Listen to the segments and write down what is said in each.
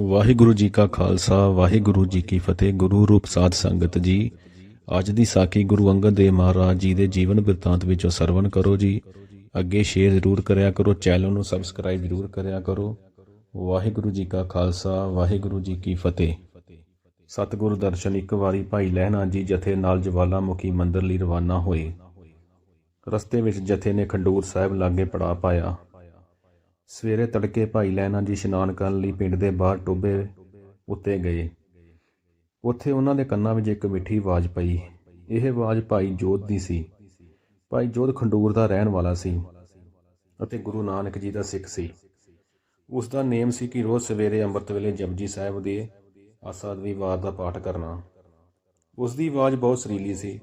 ਵਾਹਿਗੁਰੂ ਜੀ ਕਾ ਖਾਲਸਾ, ਵਾਹਿਗੁਰੂ ਜੀ ਕੀ ਫਤਿਹ। ਗੁਰੂ ਰੂਪ ਸਾਧ ਸੰਗਤ ਜੀ, ਅੱਜ ਦੀ ਸਾਖੀ ਗੁਰੂ ਅੰਗਦ ਦੇਵ ਮਹਾਰਾਜ ਜੀ ਦੇ ਜੀਵਨ ਬਿਰਤਾਂਤ ਵਿੱਚੋਂ ਸਰਵਣ ਕਰੋ ਜੀ। ਅੱਗੇ ਸ਼ੇਅਰ ਜ਼ਰੂਰ ਕਰਿਆ ਕਰੋ, ਚੈਨਲ ਨੂੰ ਸਬਸਕ੍ਰਾਈਬ ਜ਼ਰੂਰ ਕਰਿਆ ਕਰੋ। ਵਾਹਿਗੁਰੂ ਜੀ ਕਾ ਖਾਲਸਾ, ਵਾਹਿਗੁਰੂ ਜੀ ਕੀ ਫਤਿਹ। ਸਤਿਗੁਰ ਦਰਸ਼ਨ ਇੱਕ ਵਾਰੀ ਭਾਈ ਲਹਿਣਾ ਜੀ ਜਥੇ ਨਾਲ ਜਵਾਲਾਮੁਖੀ ਮੰਦਰ ਲਈ ਰਵਾਨਾ ਹੋਏ। ਰਸਤੇ ਵਿੱਚ ਜਥੇ ਨੇ ਖੰਡੂਰ ਸਾਹਿਬ ਲਾਗੇ ਪੜਾ ਪਾਇਆ। ਸਵੇਰੇ ਤੜਕੇ ਭਾਈ ਲੈਣਾ ਜੀ ਇਸ਼ਨਾਨ ਕਰਨ ਲਈ ਪਿੰਡ ਦੇ ਬਾਹਰ ਟੋਬੇ ਉੱਤੇ ਗਏ। ਉੱਥੇ ਉਹਨਾਂ ਦੇ ਕੰਨਾਂ ਵਿੱਚ ਇੱਕ ਮਿੱਠੀ ਆਵਾਜ਼ ਪਈ। ਇਹ ਆਵਾਜ਼ ਭਾਈ ਜੋਤ ਦੀ ਸੀ। ਭਾਈ ਜੋਤ ਖੰਡੂਰ ਦਾ ਰਹਿਣ ਵਾਲਾ ਸੀ ਅਤੇ ਗੁਰੂ ਨਾਨਕ ਜੀ ਦਾ ਸਿੱਖ ਸੀ। ਉਸ ਦਾ ਨੇਮ ਸੀ ਕਿ ਰੋਜ਼ ਸਵੇਰੇ ਅੰਮ੍ਰਿਤ ਵੇਲੇ ਜਪਜੀ ਸਾਹਿਬ ਦੇ ਆਸਾਦਵੀ ਵਾਰ ਦਾ ਪਾਠ ਕਰਨਾ। ਉਸ ਦੀ ਆਵਾਜ਼ ਬਹੁਤ ਸੁਰੀਲੀ ਸੀ।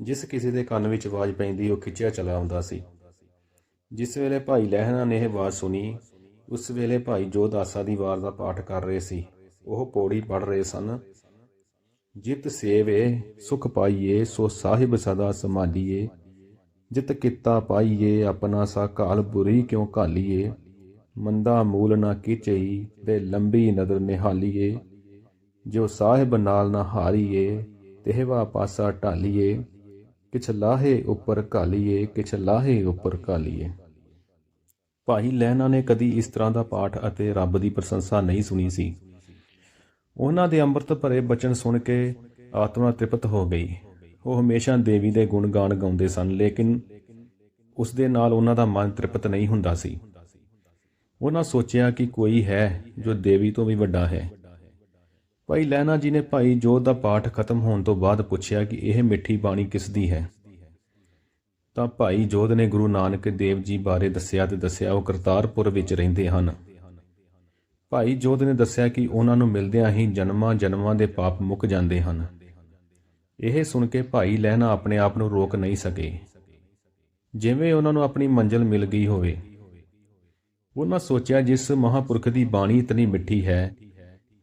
ਜਿਸ ਕਿਸੇ ਦੇ ਕੰਨ ਵਿੱਚ ਆਵਾਜ਼ ਪੈਂਦੀ, ਉਹ ਖਿੱਚਿਆ ਚਲਾ ਆਉਂਦਾ ਸੀ। ਜਿਸ ਵੇਲੇ ਭਾਈ ਲਹਿਣਾ ਨੇ ਇਹ ਆਵਾਜ਼ ਸੁਣੀ, ਉਸ ਵੇਲੇ ਭਾਈ ਜੋਧ ਆਸਾ ਦੀ ਵਾਰ ਦਾ ਪਾਠ ਕਰ ਰਹੇ ਸੀ, ਉਹ ਪੌੜੀ ਪੜ ਰਹੇ ਸਨ। ਜਿਤ ਸੇਵੇ, ਸੁਖ ਪਾਈਏ, ਸੋ ਸਾਹਿਬ ਸਦਾ ਸਮਾਲੀਏ ਜਿਤ ਕੀਤਾ ਪਾਈਏ, ਆਪਣਾ ਸਾ ਕਾਲ ਬੁਰੀ ਕਿਉ ਘਾਲੀਏ। ਮੰਦਾ ਮੂਲ ਨਾ ਕੀਚਈ ਦੇ ਲੰਬੀ ਨਦਰ ਨਿਹਾਲੀਏ। ਜੋ ਸਾਹਿਬ ਨਾਲ ਨਾ ਹਾਰੀਏ ਤੇਹਵਾ ਪਾਸਾ ਢਾਲੀਏ। ਕਿਛ ਲਾਹੇ ਉੱਪਰ ਘਾਲੀਏ, ਕਿਛ ਲਾਹੇ ਉੱਪਰ ਘਾਲੀਏ। ਭਾਈ ਲਹਿਣਾ ਨੇ ਕਦੀ ਇਸ ਤਰ੍ਹਾਂ ਦਾ ਪਾਠ ਅਤੇ ਰੱਬ ਦੀ ਪ੍ਰਸ਼ੰਸਾ ਨਹੀਂ ਸੁਣੀ ਸੀ। ਉਹਨਾਂ ਦੇ ਅੰਮ੍ਰਿਤ ਭਰੇ ਬਚਨ ਸੁਣ ਕੇ ਆਤਮਾ ਤ੍ਰਿਪਤ ਹੋ ਗਈ। ਉਹ ਹਮੇਸ਼ਾ ਦੇਵੀ ਦੇ ਗੁਣ ਗਾਣ ਗਾਉਂਦੇ ਸਨ, ਲੇਕਿਨ ਉਸ ਦੇ ਨਾਲ ਉਹਨਾਂ ਦਾ ਮਨ ਤ੍ਰਿਪਤ ਨਹੀਂ ਹੁੰਦਾ ਸੀ। ਉਹਨਾਂ ਸੋਚਿਆ ਕਿ ਕੋਈ ਹੈ ਜੋ ਦੇਵੀ ਤੋਂ ਵੀ ਵੱਡਾ ਹੈ। ਭਾਈ ਲਹਿਣਾ ਜੀ ਨੇ ਭਾਈ ਜੋਤ ਦਾ ਪਾਠ ਖਤਮ ਹੋਣ ਤੋਂ ਬਾਅਦ ਪੁੱਛਿਆ ਕਿ ਇਹ ਮਿੱਠੀ ਬਾਣੀ ਕਿਸ ਦੀ ਹੈ? ਤਾਂ ਭਾਈ ਜੋਧ ਨੇ ਗੁਰੂ ਨਾਨਕ ਦੇਵ ਜੀ ਬਾਰੇ ਦੱਸਿਆ ਤੇ ਦੱਸਿਆ ਉਹ ਕਰਤਾਰਪੁਰ ਵਿੱਚ ਰਹਿੰਦੇ ਹਨ। ਭਾਈ ਜੋਧ ਨੇ ਦੱਸਿਆ ਕਿ ਉਹਨਾਂ ਨੂੰ ਮਿਲਦਿਆਂ ਹੀ ਜਨਮਾਂ ਜਨਮਾਂ ਦੇ ਪਾਪ ਮੁੱਕ ਜਾਂਦੇ ਹਨ। ਇਹ ਸੁਣ ਕੇ ਭਾਈ ਲਹਿਣਾ ਆਪਣੇ ਆਪ ਨੂੰ ਰੋਕ ਨਹੀਂ ਸਕੇ। ਜਿਵੇਂ ਉਹਨਾਂ ਨੂੰ ਆਪਣੀ ਮੰਜ਼ਿਲ ਮਿਲ ਗਈ ਹੋਵੇ। ਉਹਨਾਂ ਸੋਚਿਆ ਜਿਸ ਮਹਾਪੁਰਖ ਦੀ ਬਾਣੀ ਇਤਨੀ ਮਿੱਠੀ ਹੈ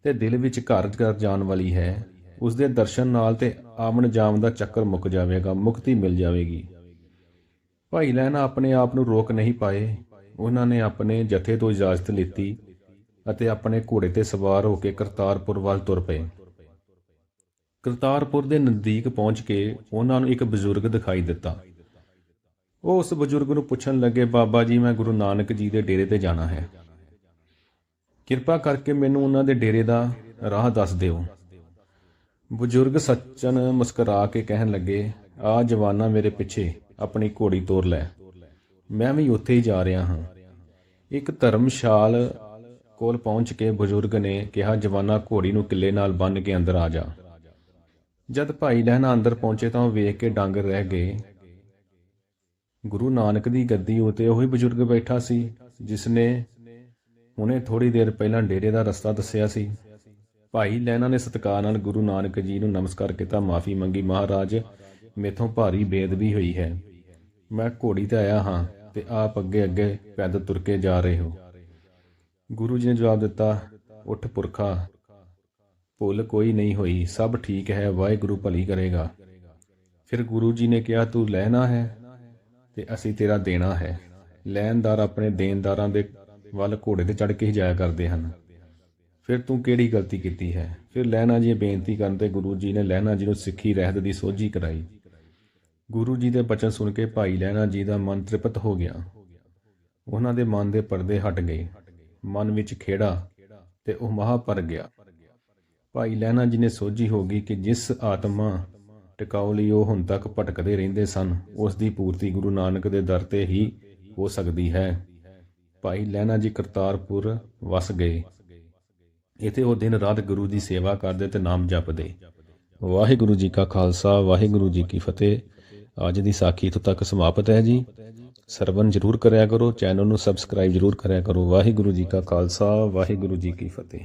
ਤੇ ਦਿਲ ਵਿੱਚ ਘਰ ਘਰ ਜਾਣ ਵਾਲੀ ਹੈ ਉਸ ਦੇ ਦਰਸ਼ਨ ਨਾਲ ਤੇ ਆਮਣ ਜਾਮ ਦਾ ਚੱਕਰ ਮੁੱਕ ਜਾਵੇਗਾ, ਮੁਕਤੀ ਮਿਲ ਜਾਵੇਗੀ। ਭਾਈ ਲਹਿਣਾ ਆਪਣੇ ਆਪ ਨੂੰ ਰੋਕ ਨਹੀਂ ਪਾਏ। ਉਹਨਾਂ ਨੇ ਆਪਣੇ ਜਥੇ ਤੋਂ ਇਜਾਜ਼ਤ ਲਿੱਤੀ ਅਤੇ ਆਪਣੇ ਘੋੜੇ ਤੇ ਸਵਾਰ ਹੋ ਕੇ ਕਰਤਾਰਪੁਰ ਵੱਲ ਤੁਰ ਪਏ। ਕਰਤਾਰਪੁਰ ਦੇ ਨਜ਼ਦੀਕ ਪਹੁੰਚ ਕੇ ਉਹਨਾਂ ਨੂੰ ਇੱਕ ਬਜ਼ੁਰਗ ਦਿਖਾਈ ਦਿੱਤਾ। ਉਹ ਉਸ ਬਜ਼ੁਰਗ ਨੂੰ ਪੁੱਛਣ ਲੱਗੇ, ਬਾਬਾ ਜੀ, ਮੈਂ ਗੁਰੂ ਨਾਨਕ ਜੀ ਦੇ ਡੇਰੇ ਤੇ ਜਾਣਾ ਹੈ। ਕਿਰਪਾ ਕਰਕੇ ਮੈਨੂੰ ਉਹਨਾਂ ਦੇ ਡੇਰੇ ਦਾ ਰਾਹ ਦੱਸ ਦਿਓ। ਬਜ਼ੁਰਗ ਸੱਚਨ ਮੁਸਕਰਾ ਕੇ ਕਹਿਣ ਲੱਗੇ, ਆ ਜਵਾਨਾ ਮੇਰੇ ਪਿੱਛੇ ਆਪਣੀ ਘੋੜੀ ਤੋਰ ਲੈ। ਮੈਂ ਵੀ ਉੱਥੇ ਹੀ ਜਾ ਰਿਹਾ ਹਾਂ। ਇੱਕ ਧਰਮਸ਼ਾਲ ਕੋਲ ਪਹੁੰਚ ਕੇ ਬਜ਼ੁਰਗ ਨੇ ਕਿਹਾ, ਜਵਾਨਾ, ਘੋੜੀ ਨੂੰ ਕਿੱਲੇ ਨਾਲ ਬੰਨ੍ਹ ਕੇ ਅੰਦਰ ਆ ਜਾ। ਜਦ ਭਾਈ ਲਹਿਣਾ ਅੰਦਰ ਪਹੁੰਚੇ ਤਾਂ ਉਹ ਵੇਖ ਕੇ ਡੰਗ ਰਹਿ ਗਏ। ਗੁਰੂ ਨਾਨਕ ਦੀ ਗੱਦੀ ਉਤੇ ਉਹੀ ਬਜ਼ੁਰਗ ਬੈਠਾ ਸੀ ਜਿਸ ਨੇ ਹੁਣੇ ਥੋੜੀ ਦੇਰ ਪਹਿਲਾਂ ਡੇਰੇ ਦਾ ਰਸਤਾ ਦੱਸਿਆ ਸੀ। ਭਾਈ ਲੈਣਾ ਨੇ ਸਤਿਕਾਰ ਨਾਲ ਗੁਰੂ ਨਾਨਕ ਜੀ ਨੂੰ ਨਮਸਕਾਰ ਕੀਤਾ, ਮਾਫੀ ਮੰਗੀ ਮਹਾਰਾਜ ਮੇਥੋਂ ਭਾਰੀ ਬੇਦਬੀ ਹੋਈ ਹੈ। ਮੈਂ ਘੋੜੀ ਤੇ ਆਇਆ ਹਾਂ ਤੇ ਆਪ ਅੱਗੇ ਅੱਗੇ ਪੈਦਲ ਤੁਰ ਕੇ ਜਾ ਰਹੇ ਹੋ। ਗੁਰੂ ਜੀ ਨੇ ਜਵਾਬ ਦਿੱਤਾ, ਉੱਠ ਪੁਰਖਾ, ਭੁੱਲ ਕੋਈ ਨਹੀਂ ਹੋਈ, ਸਭ ਠੀਕ ਹੈ, ਵਾਹਿਗੁਰੂ ਭਲੀ ਕਰੇਗਾ। ਫਿਰ ਗੁਰੂ ਜੀ ਨੇ ਕਿਹਾ, ਤੂੰ ਲੈਣਾ ਹੈ ਤੇ ਅਸੀਂ ਤੇਰਾ ਦੇਣਾ ਹੈ। ਲੈਣਦਾਰ ਆਪਣੇ ਦੇਣਦਾਰਾਂ ਦੇ ਵੱਲ ਘੋੜੇ ਤੇ ਚੜ ਕੇ ਹੀ ਜਾਇਆ ਕਰਦੇ ਹਨ। ਫਿਰ ਤੂੰ ਕਿਹੜੀ ਗਲਤੀ ਕੀਤੀ ਹੈ? ਫਿਰ ਲਹਿਣਾ ਜੀ ਬੇਨਤੀ ਕਰਨ ਤੇ ਗੁਰੂ ਜੀ ਨੇ ਲਹਿਣਾ ਜੀ ਨੂੰ ਸਿੱਖੀ ਰਹਿਤ ਦੀ ਸੋਝੀ ਕਰਾਈ। ਗੁਰੂ ਜੀ ਦੇ ਬਚਨ ਸੁਣ ਕੇ ਭਾਈ ਲਹਿਣਾ ਜੀ ਦਾ ਮਨ ਤ੍ਰਿਪਤ ਹੋ ਗਿਆ। ਉਹਨਾਂ ਦੇ ਮਨ ਦੇ ਪਰਦੇ ਹਟ ਗਏ। ਮਨ ਵਿੱਚ ਖੇੜਾ ਤੇ ਉਹ ਮਹਾ ਭਰ ਗਿਆ। ਭਾਈ ਲਹਿਣਾ ਜੀ ਨੇ ਸੋਝੀ ਹੋ ਗਈ ਕਿ ਜਿਸ ਆਤਮਾ ਟਿਕਾਉ ਲਈ ਉਹ ਹੁਣ ਤੱਕ ਭਟਕਦੇ ਰਹਿੰਦੇ ਸਨ, ਉਸ ਦੀ ਪੂਰਤੀ ਗੁਰੂ ਨਾਨਕ ਦੇ ਦਰ ਤੇ ਹੀ ਹੋ ਸਕਦੀ ਹੈ। ਭਾਈ ਲਹਿਣਾ ਜੀ ਕਰਤਾਰਪੁਰ ਵਸ ਗਏ। ਇਥੇ ਉਹ ਦਿਨ ਰਾਤ ਗੁਰੂ ਦੀ ਸੇਵਾ ਕਰਦੇ ਤੇ ਨਾਮ ਜਪਦੇ। ਵਾਹਿਗੁਰੂ ਜੀ ਕਾ ਖਾਲਸਾ, ਵਾਹਿਗੁਰੂ ਜੀ ਕੀ ਫਤਿਹ। ਅੱਜ ਦੀ ਸਾਖੀ ਇੱਥੋਂ ਤੱਕ ਸਮਾਪਤ ਹੈ ਜੀ। ਸਰਵਨ ਜਰੂਰ ਕਰਿਆ ਕਰੋ, ਚੈਨਲ ਨੂੰ ਸਬਸਕ੍ਰਾਈਬ ਜਰੂਰ ਕਰਿਆ ਕਰੋ। ਵਾਹਿਗੁਰੂ ਜੀ ਕਾ ਖਾਲਸਾ, ਵਾਹਿਗੁਰੂ ਜੀ ਕੀ ਫਤਿਹ।